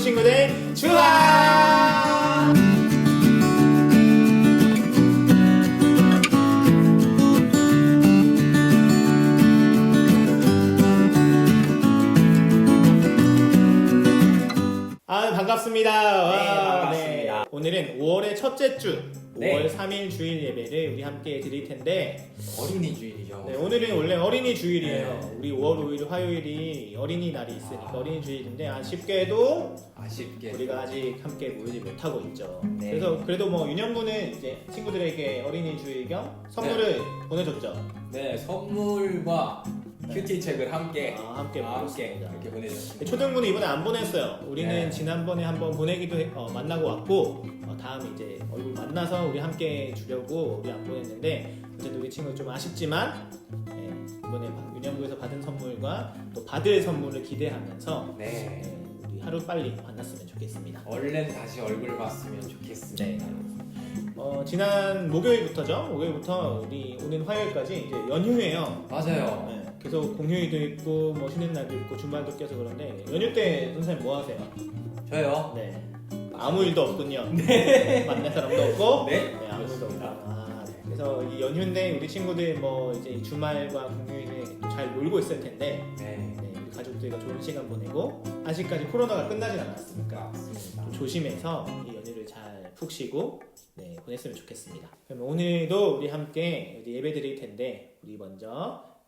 친구들 주아! 아 반갑습니다. 와, 반갑습니다. 네. 오늘은 5월의 첫째 주, 네. 5월 3일 주일 예배를 우리 함께 드릴 텐데 어린이 주일이죠. 네, 오늘은 원래 어린이 주일이에요. 네. 우리 5월 5일 화요일이 어린이 날이 있으니까 어린이 주일인데 아쉽게도 아쉽게 우리가 아직 함께 모이지 못하고 있죠. 네. 그래서 그래도 뭐 윤영군은 이제 친구들에게 어린이 주일 겸 선물을 보내줬죠. 네 선물과 네. 큐티 책을 함께 아, 함께 함께 보냈습니다. 이렇게 보내줬습니다. 초등부는 이번에 안 보냈어요. 우리는 네. 지난번에 한번 보내기도 해- 어, 만나고 왔고 어, 다음 이제 얼굴 만나서 우리 함께 주려고 우리 안 보냈는데 어쨌든 우리 친구 좀 아쉽지만 네, 이번에 바- 윤영구에서 받은 선물과 또 받을 선물을 기대하면서 네. 네, 우리 하루 빨리 만났으면 좋겠습니다. 얼른 다시 얼굴 봤으면 좋겠습니다. 네. 어, 지난 목요일부터죠. 목요일부터 우리 오는 화요일까지 이제 연휴예요. 맞아요. 네, 계속 공휴일도 있고 뭐 쉬는 날도 있고 주말도 껴서 그런데 연휴 때 선생님 뭐 하세요? 저요. 네. 아무 일도 없군요. 네. 만날 사람도 없고. 네. 네, 아무 일도 없고. 아, 네. 그래서 이 연휴인데 우리 친구들 뭐 이제 주말과 공휴일에 또잘 놀고 있을 텐데 네. 네, 우리 가족들과 좋은 시간 보내고 아직까지 코로나가 끝나진 않았으니까 맞습니다. 좀 조심해서 이 연휴를 잘 푹 쉬고 네, 보냈으면 좋겠습니다. 그럼 오늘도 우리 함께 우리 예배 드릴 텐데 우리 먼저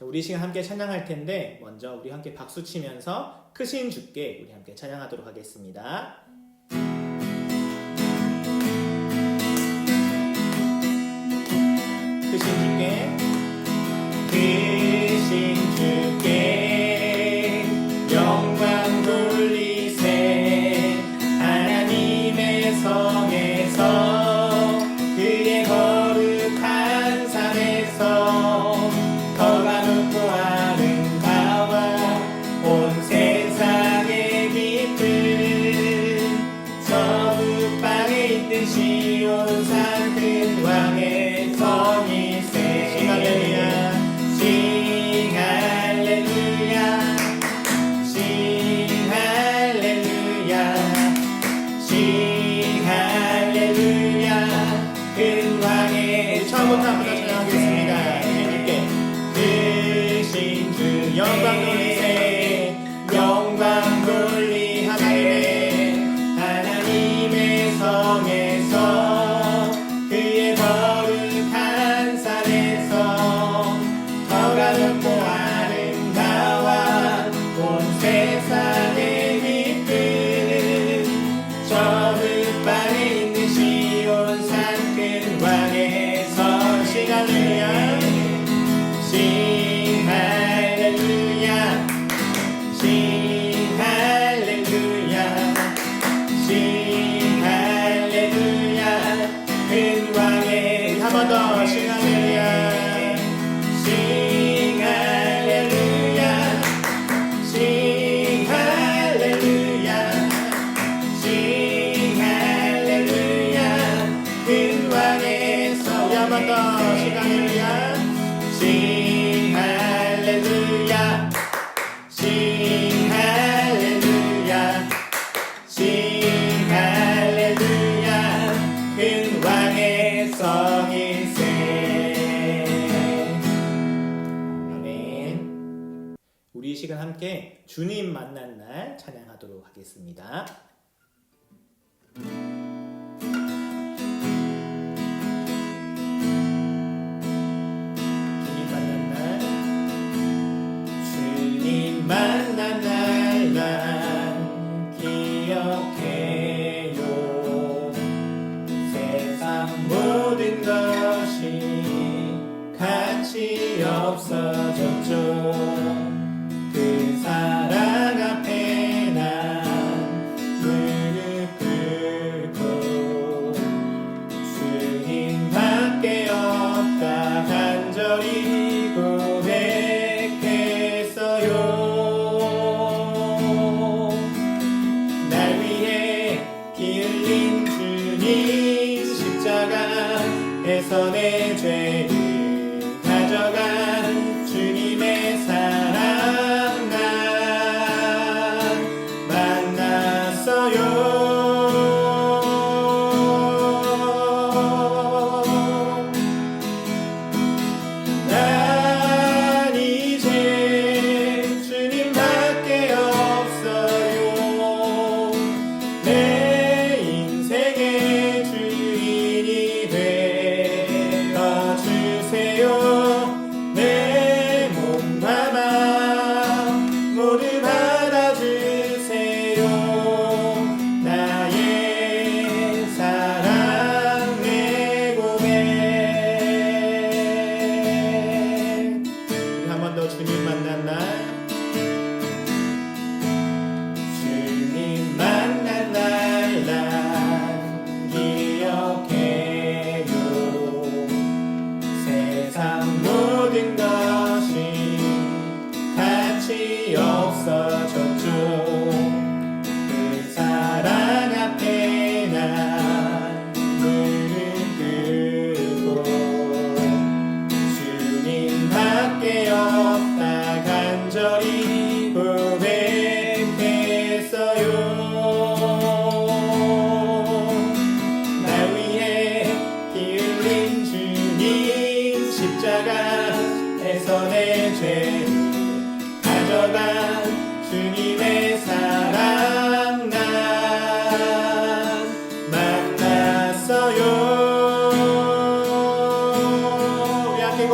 자, 우리 시간 함께 찬양할 텐데 먼저 우리 함께 박수 치면서 크신 주께 우리 함께 찬양하도록 하겠습니다. 크신 주께 영광에서 시갈레야 시간 함께 주님 만난 날 찬양하도록 하겠습니다.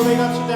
고백합시다.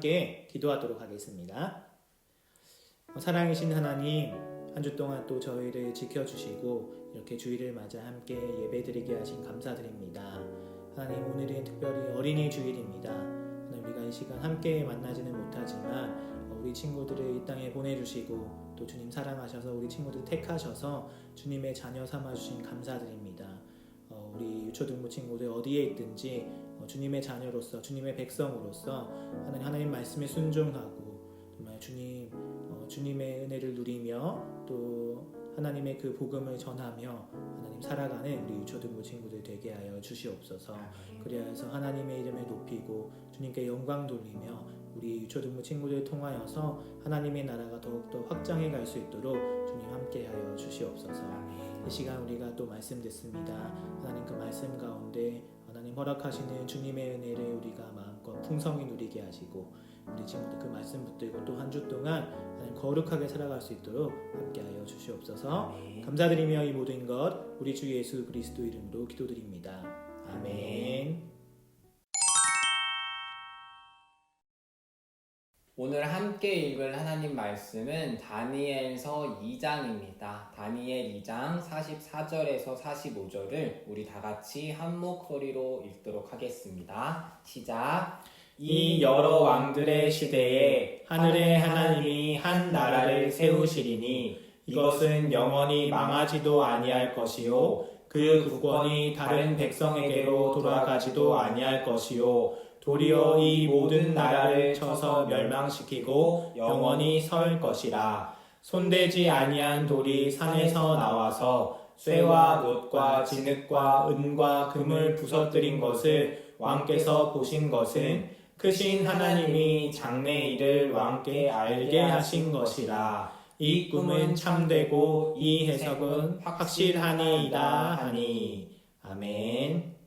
함께 기도하도록 하겠습니다. 사랑이신 하나님, 한 주 동안 또 저희를 지켜주시고 이렇게 주일을 맞아 함께 예배드리게 하신 감사드립니다. 하나님, 오늘은 특별히 어린이 주일입니다. 우리가 이 시간 함께 만나지는 못하지만 우리 친구들을 이 땅에 보내주시고 또 주님 사랑하셔서 우리 친구들 택하셔서 주님의 자녀 삼아주신 감사드립니다. 어, 우리 유초등부 친구들 어디에 있든지 어, 주님의 자녀로서 주님의 백성으로서 하나님 하나님 말씀에 순종하고 정말 주님 어, 주님의 은혜를 누리며 또 하나님의 그 복음을 전하며 하나님 살아가는 우리 유초등부 친구들 되게 하여 주시옵소서. 그리하여서 하나님의 이름을 높이고 주님께 영광 돌리며 우리 유초등부 친구들 통하여서 하나님의 나라가 더욱더 확장해 갈 수 있도록 주님 함께하여 주시옵소서. 이 시간 우리가 또 말씀 듣습니다. 하나님 그 말씀 가운데 하나님 허락하시는 주님의 은혜를 우리가 마음껏 풍성히 누리게 하시고 우리 친구들 그 말씀 붙들고 또 한 주 동안 하나님 거룩하게 살아갈 수 있도록 함께하여 주시옵소서. 감사드리며 이 모든 것 우리 주 예수 그리스도 이름으로 기도드립니다. 아멘. 오늘 함께 읽을 하나님 말씀은 다니엘서 2장입니다. 다니엘 2장 44절에서 45절을 우리 다 같이 한 목소리로 읽도록 하겠습니다. 시작. 이 여러 왕들의 시대에 하늘의 하나님이 한 나라를 세우시리니 이것은 영원히 망하지도 아니할 것이요 그 국권이 다른 백성에게로 돌아가지도 아니할 것이요 도리어 이 모든 나라를 쳐서 멸망시키고 영원히 설 것이라. 손대지 아니한 돌이 산에서 나와서 쇠와 못과 진흙과 은과 금을 부서뜨린 것을 왕께서 보신 것은 크신 하나님이 장래 일을 왕께 알게 하신 것이라. 이 꿈은 참되고 이 해석은 확실하니이다 하니. 아멘.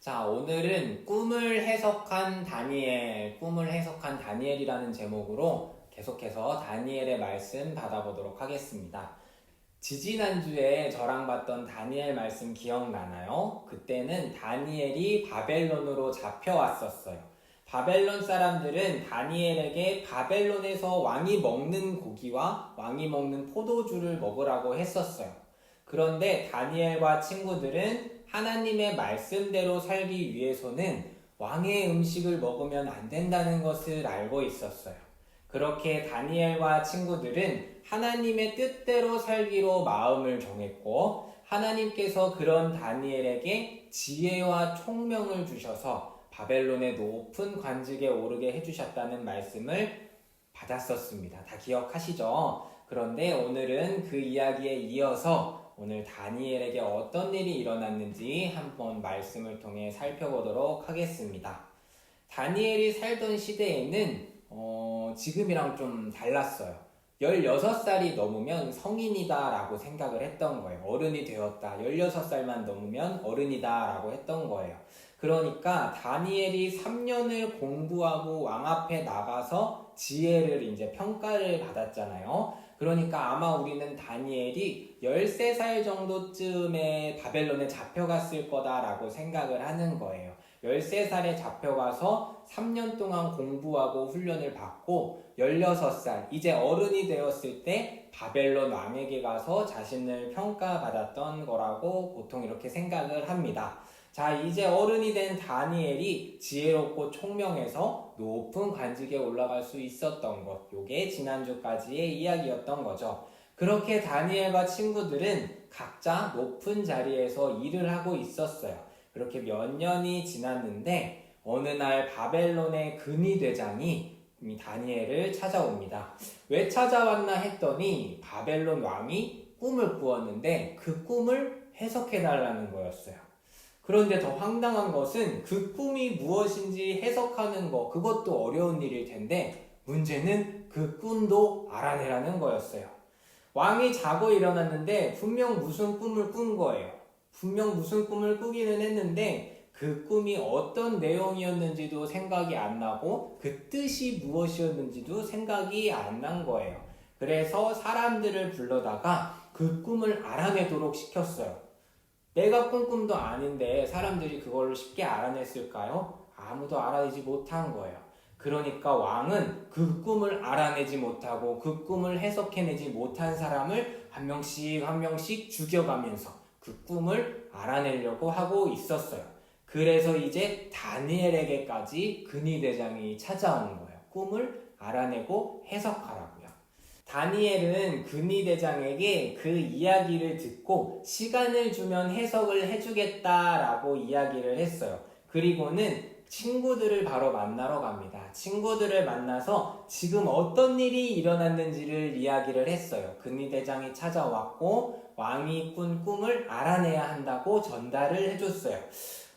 자, 오늘은 꿈을 해석한 다니엘, 꿈을 해석한 다니엘이라는 제목으로 계속해서 다니엘의 말씀 받아보도록 하겠습니다. 지지난주에 저랑 봤던 다니엘 말씀 기억나나요? 그때는 다니엘이 바벨론으로 잡혀왔었어요. 바벨론 사람들은 다니엘에게 바벨론에서 왕이 먹는 고기와 왕이 먹는 포도주를 먹으라고 했었어요. 그런데 다니엘과 친구들은 하나님의 말씀대로 살기 위해서는 왕의 음식을 먹으면 안 된다는 것을 알고 있었어요. 그렇게 다니엘과 친구들은 하나님의 뜻대로 살기로 마음을 정했고, 하나님께서 그런 다니엘에게 지혜와 총명을 주셔서 바벨론의 높은 관직에 오르게 해주셨다는 말씀을 받았었습니다. 다 기억하시죠? 그런데 오늘은 그 이야기에 이어서 오늘 다니엘에게 어떤 일이 일어났는지 한번 말씀을 통해 살펴보도록 하겠습니다. 다니엘이 살던 시대에는 어, 지금이랑 좀 달랐어요. 16살이 넘으면 성인이다 라고 생각을 했던 거예요. 어른이 되었다. 16살만 넘으면 어른이다 라고 했던 거예요. 그러니까 다니엘이 3년을 공부하고 왕 앞에 나가서 지혜를 이제 평가를 받았잖아요. 그러니까 아마 우리는 다니엘이 13살 정도쯤에 바벨론에 잡혀갔을 거다라고 생각을 하는 거예요. 13살에 잡혀가서 3년 동안 공부하고 훈련을 받고 16살, 이제 어른이 되었을 때 바벨론 왕에게 가서 자신을 평가받았던 거라고 보통 이렇게 생각을 합니다. 자, 이제 어른이 된 다니엘이 지혜롭고 총명해서 높은 관직에 올라갈 수 있었던 것. 요게 지난주까지의 이야기였던 거죠. 그렇게 다니엘과 친구들은 각자 높은 자리에서 일을 하고 있었어요. 그렇게 몇 년이 지났는데 어느 날 바벨론의 근위 대장이 이 다니엘을 찾아옵니다. 왜 찾아왔나 했더니 바벨론 왕이 꿈을 꾸었는데 그 꿈을 해석해 달라는 거였어요. 그런데 더 황당한 것은 그 꿈이 무엇인지 해석하는 거, 그것도 어려운 일일 텐데, 문제는 그 꿈도 알아내라는 거였어요. 왕이 자고 일어났는데, 분명 무슨 꿈을 꾼 거예요. 분명 무슨 꿈을 꾸기는 했는데, 그 꿈이 어떤 내용이었는지도 생각이 안 나고, 그 뜻이 무엇이었는지도 생각이 안 난 거예요. 그래서 사람들을 불러다가 그 꿈을 알아내도록 시켰어요. 내가 꾼 꿈도 아닌데 사람들이 그걸로 쉽게 알아냈을까요? 아무도 알아내지 못한 거예요. 그러니까 왕은 그 꿈을 알아내지 못하고 그 꿈을 해석해내지 못한 사람을 한 명씩 한 명씩 죽여가면서 그 꿈을 알아내려고 하고 있었어요. 그래서 이제 다니엘에게까지 근위대장이 찾아오는 거예요. 꿈을 알아내고 해석하라고요. 다니엘은 근위대장에게 그 이야기를 듣고 시간을 주면 해석을 해주겠다라고 이야기를 했어요. 그리고는 친구들을 바로 만나러 갑니다. 친구들을 만나서 지금 어떤 일이 일어났는지를 이야기를 했어요. 근위대장이 찾아왔고 왕이 꾼 꿈을 알아내야 한다고 전달을 해줬어요.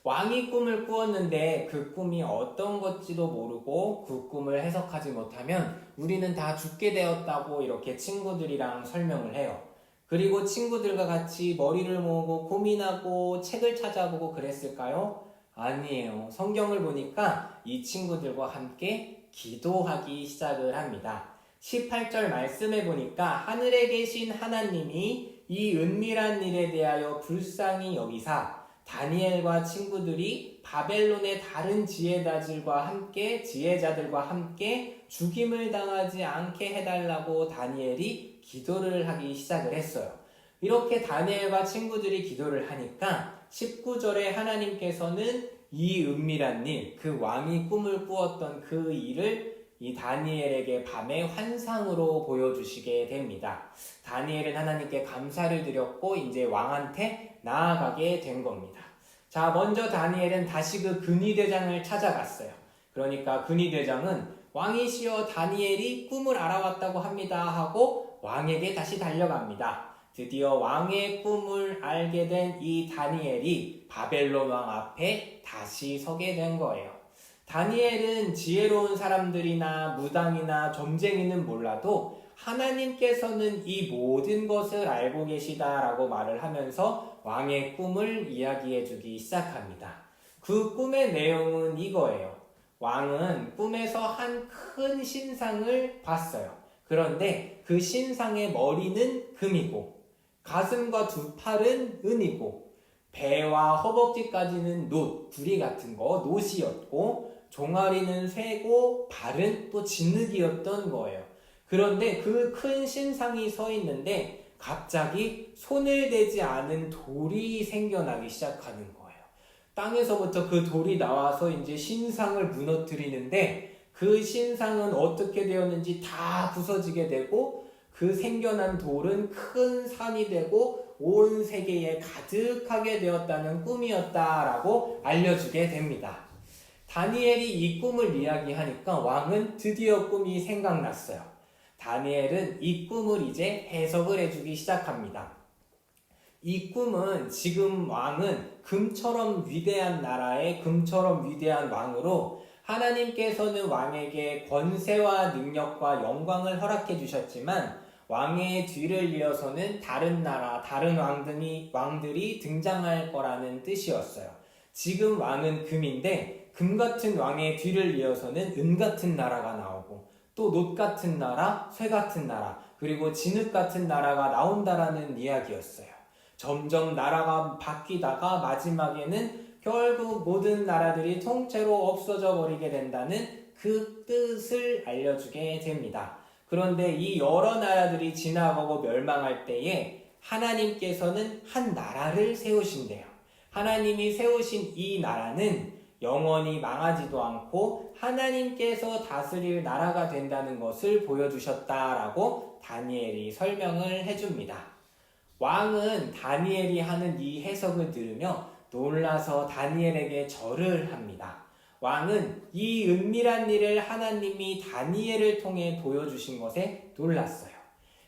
왕이 꿈을 꾸었는데 그 꿈이 어떤 것지도 모르고 그 꿈을 해석하지 못하면 우리는 다 죽게 되었다고 이렇게 친구들이랑 설명을 해요. 그리고 친구들과 같이 머리를 모으고 고민하고 책을 찾아보고 그랬을까요? 아니에요. 성경을 보니까 이 친구들과 함께 기도하기 시작을 합니다. 18절 말씀에 보니까 하늘에 계신 하나님이 이 은밀한 일에 대하여 불쌍히 여기사 다니엘과 친구들이 바벨론의 다른 지혜자들과 함께 지혜자들과 함께 죽임을 당하지 않게 해달라고 다니엘이 기도를 하기 시작을 했어요. 이렇게 다니엘과 친구들이 기도를 하니까 19절에 하나님께서는 이 은밀한 일, 그 왕이 꿈을 꾸었던 그 일을 이 다니엘에게 밤의 환상으로 보여주시게 됩니다. 다니엘은 하나님께 감사를 드렸고 이제 왕한테 나아가게 된 겁니다. 자, 먼저 다니엘은 다시 그 근위대장을 찾아갔어요. 그러니까 근위대장은 왕이시여 다니엘이 꿈을 알아왔다고 합니다 하고 왕에게 다시 달려갑니다. 드디어 왕의 꿈을 알게 된 이 다니엘이 바벨론 왕 앞에 다시 서게 된 거예요. 다니엘은 지혜로운 사람들이나 무당이나 점쟁이는 몰라도 하나님께서는 이 모든 것을 알고 계시다라고 말을 하면서 왕의 꿈을 이야기해 주기 시작합니다. 그 꿈의 내용은 이거예요. 왕은 꿈에서 한 큰 신상을 봤어요. 그런데 그 신상의 머리는 금이고 가슴과 두 팔은 은이고 배와 허벅지까지는 놋, 구리 같은 거 놋이었고 종아리는 쇠고 발은 또 진흙이었던 거예요. 그런데 그 큰 신상이 서 있는데 갑자기 손을 대지 않은 돌이 생겨나기 시작하는 거예요. 땅에서부터 그 돌이 나와서 이제 신상을 무너뜨리는데 그 신상은 어떻게 되었는지 다 부서지게 되고 그 생겨난 돌은 큰 산이 되고 온 세계에 가득하게 되었다는 꿈이었다라고 알려주게 됩니다. 다니엘이 이 꿈을 이야기하니까 왕은 드디어 꿈이 생각났어요. 다니엘은 이 꿈을 이제 해석을 해주기 시작합니다. 이 꿈은 지금 왕은 금처럼 위대한 나라의 금처럼 위대한 왕으로 하나님께서는 왕에게 권세와 능력과 영광을 허락해 주셨지만 왕의 뒤를 이어서는 다른 나라, 다른 왕들이, 왕들이 등장할 거라는 뜻이었어요. 지금 왕은 금인데 금 같은 왕의 뒤를 이어서는 은 같은 나라가 나오고 또 놋 같은 나라, 쇠 같은 나라, 그리고 진흙 같은 나라가 나온다라는 이야기였어요. 점점 나라가 바뀌다가 마지막에는 결국 모든 나라들이 통째로 없어져 버리게 된다는 그 뜻을 알려주게 됩니다. 그런데 이 여러 나라들이 지나가고 멸망할 때에 하나님께서는 한 나라를 세우신대요. 하나님이 세우신 이 나라는 영원히 망하지도 않고 하나님께서 다스릴 나라가 된다는 것을 보여주셨다라고 다니엘이 설명을 해줍니다. 왕은 다니엘이 하는 이 해석을 들으며 놀라서 다니엘에게 절을 합니다. 왕은 이 은밀한 일을 하나님이 다니엘을 통해 보여주신 것에 놀랐어요.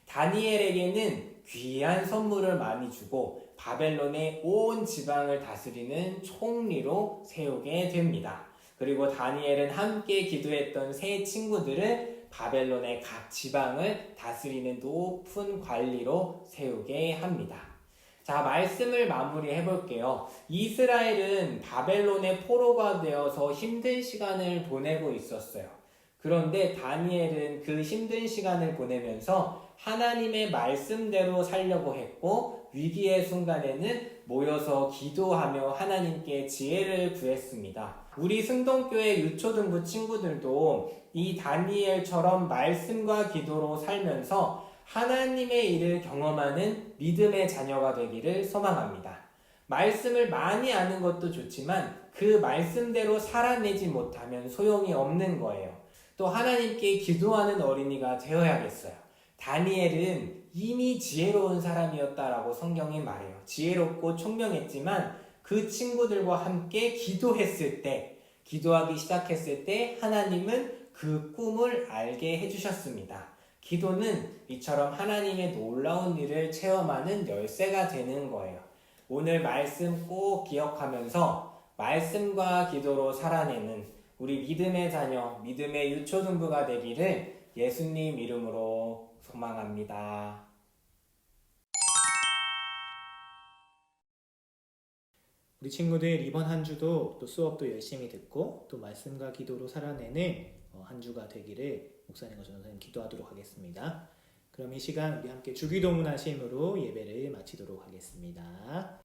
다니엘에게는 귀한 선물을 많이 주고 바벨론의 온 지방을 다스리는 총리로 세우게 됩니다. 그리고 다니엘은 함께 기도했던 세 친구들을 바벨론의 각 지방을 다스리는 높은 관리로 세우게 합니다. 자, 말씀을 마무리해 볼게요. 이스라엘은 바벨론의 포로가 되어서 힘든 시간을 보내고 있었어요. 그런데 다니엘은 그 힘든 시간을 보내면서 하나님의 말씀대로 살려고 했고 위기의 순간에는 모여서 기도하며 하나님께 지혜를 구했습니다. 우리 승동교회 유초등부 친구들도 이 다니엘처럼 말씀과 기도로 살면서 하나님의 일을 경험하는 믿음의 자녀가 되기를 소망합니다. 말씀을 많이 아는 것도 좋지만 그 말씀대로 살아내지 못하면 소용이 없는 거예요. 또 하나님께 기도하는 어린이가 되어야겠어요. 다니엘은 이미 지혜로운 사람이었다라고 성경이 말해요. 지혜롭고 총명했지만 그 친구들과 함께 기도했을 때, 기도하기 시작했을 때 하나님은 그 꿈을 알게 해주셨습니다. 기도는 이처럼 하나님의 놀라운 일을 체험하는 열쇠가 되는 거예요. 오늘 말씀 꼭 기억하면서 말씀과 기도로 살아내는 우리 믿음의 자녀, 믿음의 유초등부가 되기를 예수님 이름으로 소망합니다. 우리 친구들 이번 한 주도 또 수업도 열심히 듣고 또 말씀과 기도로 살아내는 어, 한 주가 되기를 목사님과 전도사님 기도하도록 하겠습니다. 그럼 이 시간 우리 함께 주기도문 하심으로 예배를 마치도록 하겠습니다.